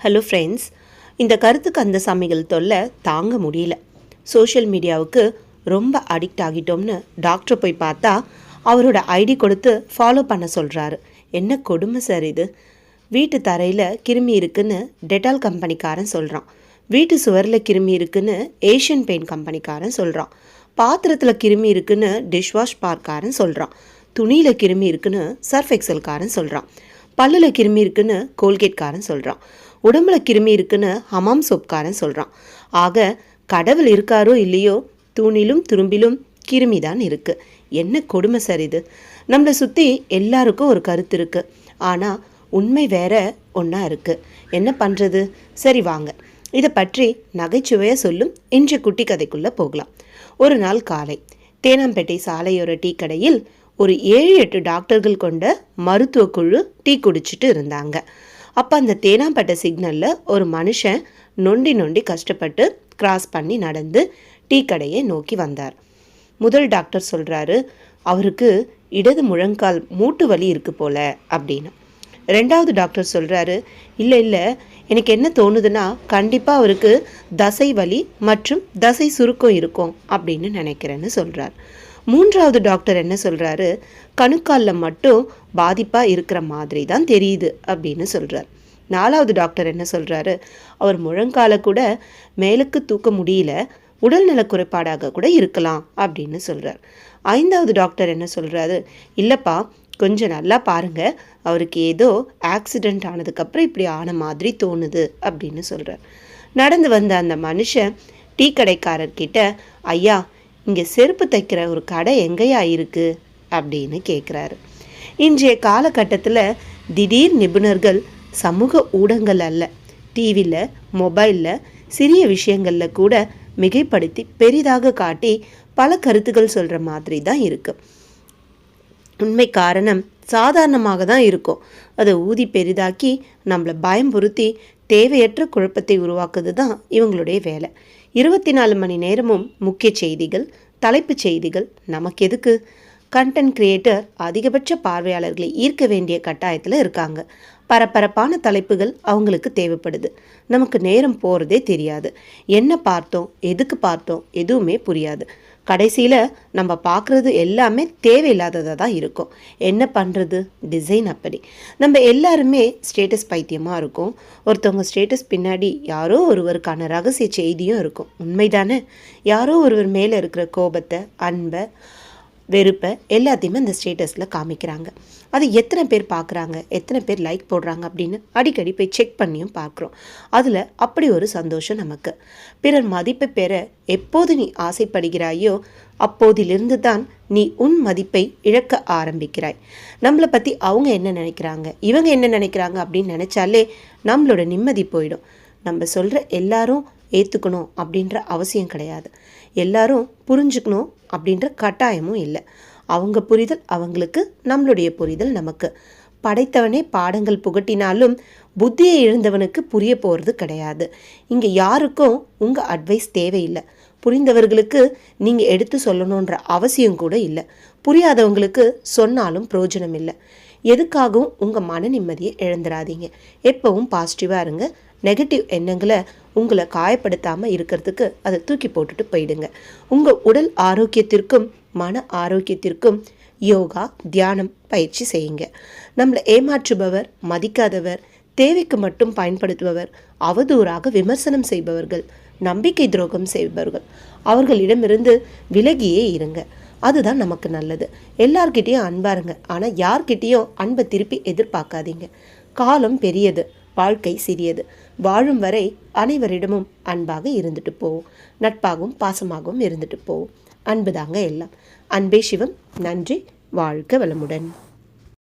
Hello friends இந்த கருத்துக்கு அந்த சாமிகள் தொல்லை தாங்க முடியல. சோஷியல் மீடியாவுக்கு ரொம்ப அடிக்ட் ஆகிட்டோம்னு டாக்டரை போய் பார்த்தா அவரோட ஐடி கொடுத்து ஃபாலோ பண்ண சொல்கிறாரு என்ன கொடுமை சார் இது? வீட்டு தரையில் கிருமி இருக்குன்னு டெட்டால் கம்பெனிக்காரன் சொல்கிறான் வீட்டு சுவரில் கிருமி இருக்குன்னு ஏஷியன் பெயிண்ட் கம்பெனிக்காரன் சொல்கிறான் பாத்திரத்தில் கிருமி இருக்குன்னு டிஷ்வாஷ் பார்க்காரன் சொல்கிறான் துணியில் கிருமி இருக்குன்னு சர்ஃப் எக்ஸல்காரன் சொல்கிறான் பல்லில் கிருமி இருக்குன்னு கோல்கேட்காரன் சொல்கிறான் உடம்புல கிருமி இருக்குன்னு ஹமாம் சோப்காரன் சொல்கிறான் ஆக கடவுள் இருக்காரோ இல்லையோ தூணிலும் துரும்பிலும் கிருமி தான் இருக்குது என்ன கொடுமை சார் இது? நம்மளை சுற்றி எல்லாருக்கும் ஒரு கருத்து இருக்குது ஆனால் உண்மை வேற ஒன்றா இருக்குது என்ன பண்ணுறது சரி வாங்க. இதை பற்றி நகைச்சுவையாக சொல்லும் இன்றைய குட்டி கதைக்குள்ளே போகலாம். ஒரு நாள் காலை தேனாம்பேட்டை சாலையோர டீ கடையில் ஒரு ஏழு எட்டு டாக்டர்கள் கொண்ட மருத்துவ குழு டீ குடிச்சிட்டு இருந்தாங்க. அப்போ அந்த தேனாம்பட்டை சிக்னலில் ஒரு மனுஷன் நொண்டி நொண்டி கஷ்டப்பட்டு கிராஸ் பண்ணி நடந்து டீ கடையை நோக்கி வந்தார். முதல் டாக்டர் சொல்கிறாரு அவருக்கு இடது முழங்கால் மூட்டு வலி இருக்கு போல அப்படின்னு. ரெண்டாவது டாக்டர் சொல்கிறாரு இல்லை இல்லை எனக்கு என்ன தோணுதுன்னா கண்டிப்பாக அவருக்கு தசை வலி மற்றும் தசை சுருக்கம் இருக்கும் அப்படின்னு நினைக்கிறேன்னு சொல்கிறார் மூன்றாவது டாக்டர் என்ன சொல்கிறாரு கணுக்காலில் மட்டும் பாதிப்பாக இருக்கிற மாதிரி தான் தெரியுது அப்படின்னு சொல்கிறார் நாலாவது டாக்டர் என்ன சொல்கிறாரு அவர் முழங்கால கூட மேலுக்கு தூக்க முடியல உடல்நல குறைபாடாக கூட இருக்கலாம் அப்படின்னு சொல்கிறார் ஐந்தாவது டாக்டர் என்ன சொல்கிறாரு இல்லைப்பா கொஞ்சம் நல்லா பாருங்கள் அவருக்கு ஏதோ ஆக்சிடெண்ட் ஆனதுக்கப்புறம் இப்படி ஆன மாதிரி தோணுது அப்படின்னு சொல்கிறார் நடந்து வந்த அந்த மனுஷன் டீ கடைக்காரர்கிட்ட ஐயா இங்கே செருப்பு தைக்கிற ஒரு கடை எங்கேயா இருக்குது அப்படின்னு கேட்குறாரு இன்றைய காலகட்டத்தில் திடீர் நிபுணர்கள் சமூக ஊடகங்கள் அல்ல. டிவியில் மொபைலில் சிறிய விஷயங்களில் கூட மிகைப்படுத்தி பெரிதாக காட்டி பல கருத்துக்கள் சொல்கிற மாதிரி தான் இருக்குது உண்மை காரணம் சாதாரணமாக தான் இருக்கும். அதை ஊதி பெரிதாக்கி நம்மளை பயம்புறுத்தி தேவையற்ற குழப்பத்தை உருவாக்குது தான் இவங்களுடைய வேலை. இருபத்தி நாலு மணி நேரமும் முக்கிய செய்திகள் தலைப்புச் செய்திகள் நமக்கு எதுக்கு? கண்டென்ட் கிரியேட்டர் அதிகபட்ச பார்வையாளர்களை ஈர்க்க வேண்டிய கட்டாயத்தில் இருக்காங்க. பரபரப்பான தலைப்புகள் அவங்களுக்கு தேவைப்படுது. நமக்கு நேரம் போகிறதே தெரியாது. என்ன பார்த்தோம் எதுக்கு பார்த்தோம் எதுவுமே புரியாது. கடைசியில் நம்ம பார்க்குறது எல்லாமே தேவையில்லாததாக தான் இருக்கும். என்ன பண்ணுறது டிசைன் அப்படி. நம்ம எல்லாருமே ஸ்டேட்டஸ் பைத்தியமாக இருக்கும். ஒருத்தவங்க ஸ்டேட்டஸ் பின்னாடி யாரோ ஒருவருக்கான ரகசிய செய்தியும் இருக்கும். உண்மைதானே? யாரோ ஒருவர் மேலே இருக்கிற கோபத்தை அன்பை வெறுப்பை எல்லாத்தையுமே அந்த ஸ்டேட்டஸில் காமிக்கிறாங்க. அது எத்தனை பேர் பார்க்குறாங்க எத்தனை பேர் லைக் போடுறாங்க அப்படின்னு அடிக்கடி போய் செக் பண்ணியும் பார்க்குறோம். அதில் அப்படி ஒரு சந்தோஷம் நமக்கு. பிறர் மதிப்பை பெற எப்போது நீ ஆசைப்படுகிறாயோ அப்போதிலிருந்து தான் நீ உன் மதிப்பை இழக்க ஆரம்பிக்கிறாய். நம்மளை பற்றி அவங்க என்ன நினைக்கிறாங்க இவங்க என்ன நினைக்கிறாங்க அப்படின்னு நினச்சாலே நம்மளோட நிம்மதி போயிடும். நம்ம சொல்கிற எல்லாரும் ஏற்றுக்கணும் அப்படின்ற அவசியம் கிடையாது. எல்லாரும் புரிஞ்சுக்கணும் அப்படின்ற கட்டாயமும் இல்லை. அவங்க புரிதல் அவங்களுக்கு நம்மளுடைய புரிதல் நமக்கு. படைத்தவனே பாடங்கள் புகட்டினாலும் புத்தியை இழந்தவனுக்கு புரிய போகிறது கிடையாது. இங்கே யாருக்கும் உங்கள் அட்வைஸ் தேவையில்லை. புரிந்தவர்களுக்கு நீங்கள் எடுத்து சொல்லணுன்ற அவசியம் கூட இல்லை. புரியாதவங்களுக்கு சொன்னாலும் பிரயோஜனம் இல்லை. எதுக்காகவும் உங்கள் மன நிம்மதியை இழந்துடாதீங்க எப்பவும் பாசிட்டிவாக இருங்க. நெகட்டிவ் எண்ணங்களை உங்களை காயப்படுத்தாமல் இருக்கிறதுக்கு அதை தூக்கி போட்டுட்டு போயிடுங்க. உங்கள் உடல் ஆரோக்கியத்திற்கும் மன ஆரோக்கியத்திற்கும் யோகா தியானம் பயிற்சி செய்யுங்க. நம்மளை ஏமாற்றுபவர் மதிக்காதவர் தேவைக்கு மட்டும் பயன்படுத்துபவர் அவதூறாக விமர்சனம் செய்பவர்கள் நம்பிக்கை துரோகம் செய்பவர்கள் அவர்களிடமிருந்து விலகியே இருங்க. அதுதான் நமக்கு நல்லது. எல்லார்கிட்டேயும் அன்பாருங்க ஆனால் யார்கிட்டேயும் அன்பை திருப்பி எதிர்பார்க்காதீங்க. காலம் பெரியது வாழ்க்கை சிறியது. வாழும் வரை அனைவரிடமும் அன்பாக இருந்துட்டு போ. நட்பாகவும் பாசமாகவும் இருந்துட்டு போ. அன்புதாங்க எல்லாம். அன்பே சிவம். நன்றி. வாழ்க வளமுடன்.